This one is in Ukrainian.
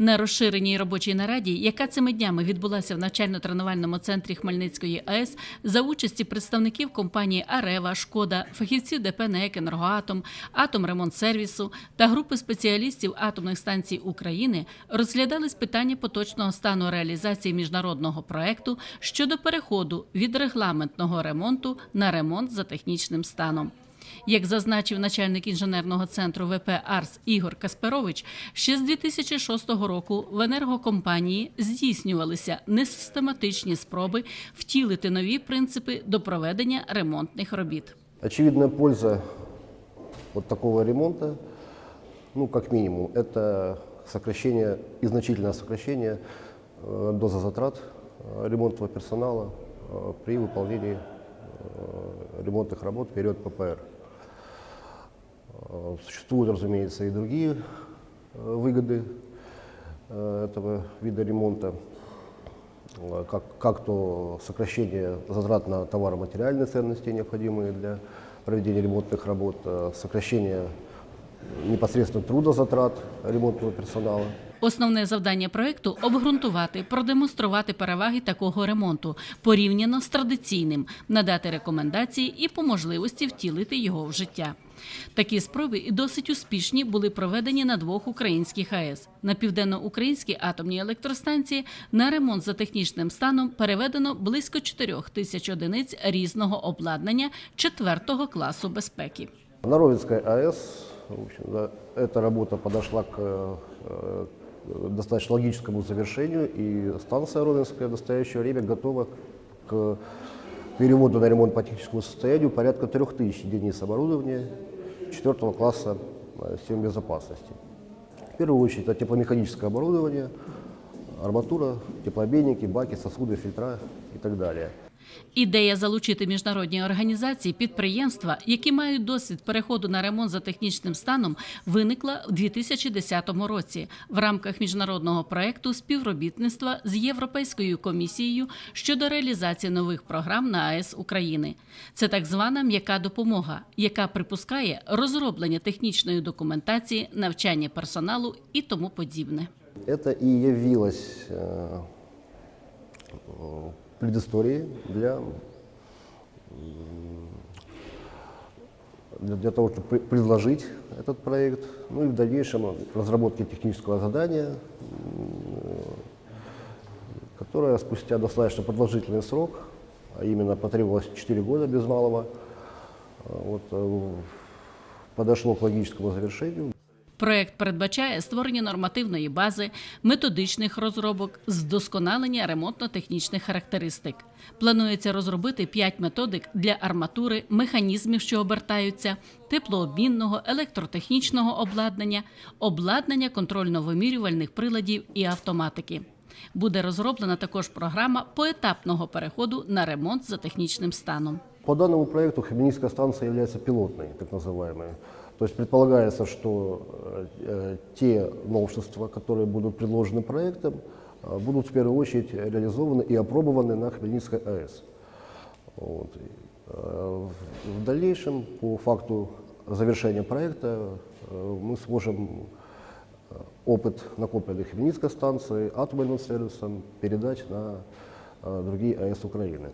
На розширеній робочій нараді, яка цими днями відбулася в навчально-тренувальному центрі Хмельницької АЕС, за участі представників компанії Арева, Шкода, фахівців ДП «НЕК», «Енергоатом», «Атомремонтсервісу» та групи спеціалістів атомних станцій України розглядались питання поточного стану реалізації міжнародного проекту щодо переходу від регламентного ремонту на ремонт за технічним станом. Як зазначив начальник інженерного центру ВП «Арс» Ігор Касперович, ще з 2006 року в енергокомпанії здійснювалися несистематичні спроби втілити нові принципи до проведення ремонтних робіт. Очевидная польза вот такого ремонта, ну, как минимум, это сокращение, и значительное сокращение э, дозы затрат э, ремонтного персонала э, при выполнении э, ремонтных работ в ППР. Э, Существуют, разумеется, и другие э, выгоды э, этого вида ремонта, Э, как, как то сокращение затрат на товаро-материальные ценности, необходимые для проведения ремонтных работ, э, сокращение непосредственно трудозатрат ремонтного персонала. Основне завдання проекту обґрунтувати, продемонструвати переваги такого ремонту порівняно з традиційним, надати рекомендації і по можливості втілити його в життя. Такі спроби і досить успішні були проведені на двох українських АЕС. На південноукраїнській атомній електростанції на ремонт за технічним станом переведено близько 4 тисяч одиниць різного обладнання четвертого класу безпеки. На Ровенской АЭС в общем, да, эта работа подошла к э, э, достаточно логическому завершению, и станция Ровенская в настоящее время готова к переводу на ремонт по техническому состоянию порядка 3000 единиц оборудования четвертого класса э, систем безопасности. В первую очередь это тепломеханическое оборудование, арматура, теплообменники, баки, сосуды, фильтра и так далее. Ідея залучити міжнародні організації, підприємства, які мають досвід переходу на ремонт за технічним станом, виникла у 2010 році в рамках міжнародного проекту співробітництва з Європейською комісією щодо реалізації нових програм на АЕС України. Це так звана м'яка допомога, яка припускає розроблення технічної документації, навчання персоналу і тому подібне. Это и явилось предысторией для, для, для того, чтобы пре- предложить этот проект, ну и в дальнейшем разработке технического задания, которое спустя достаточно продолжительный срок, а именно потребовалось 4 года без малого, э, вот, э, подошло к логическому завершению. Проект передбачає створення нормативної бази, методичних розробок, здосконалення ремонтно-технічних характеристик. Планується розробити 5 методик для арматури, механізмів, що обертаються, теплообмінного, електротехнічного обладнання, обладнання контрольно-вимірювальних приладів і автоматики. Буде розроблена також програма поетапного переходу на ремонт за технічним станом. По данному проекту Хмельницкая станция является пилотной, так называемой. То есть предполагается, что э, те новшества, которые будут предложены проектом, э, будут в первую очередь реализованы и опробованы на Хмельницкой АЭС. Вот. Э, В дальнейшем, по факту завершения проекта, мы сможем опыт, накопленный Хмельницкой станцией, атомным сервисом, передать на другие АЭС Украины.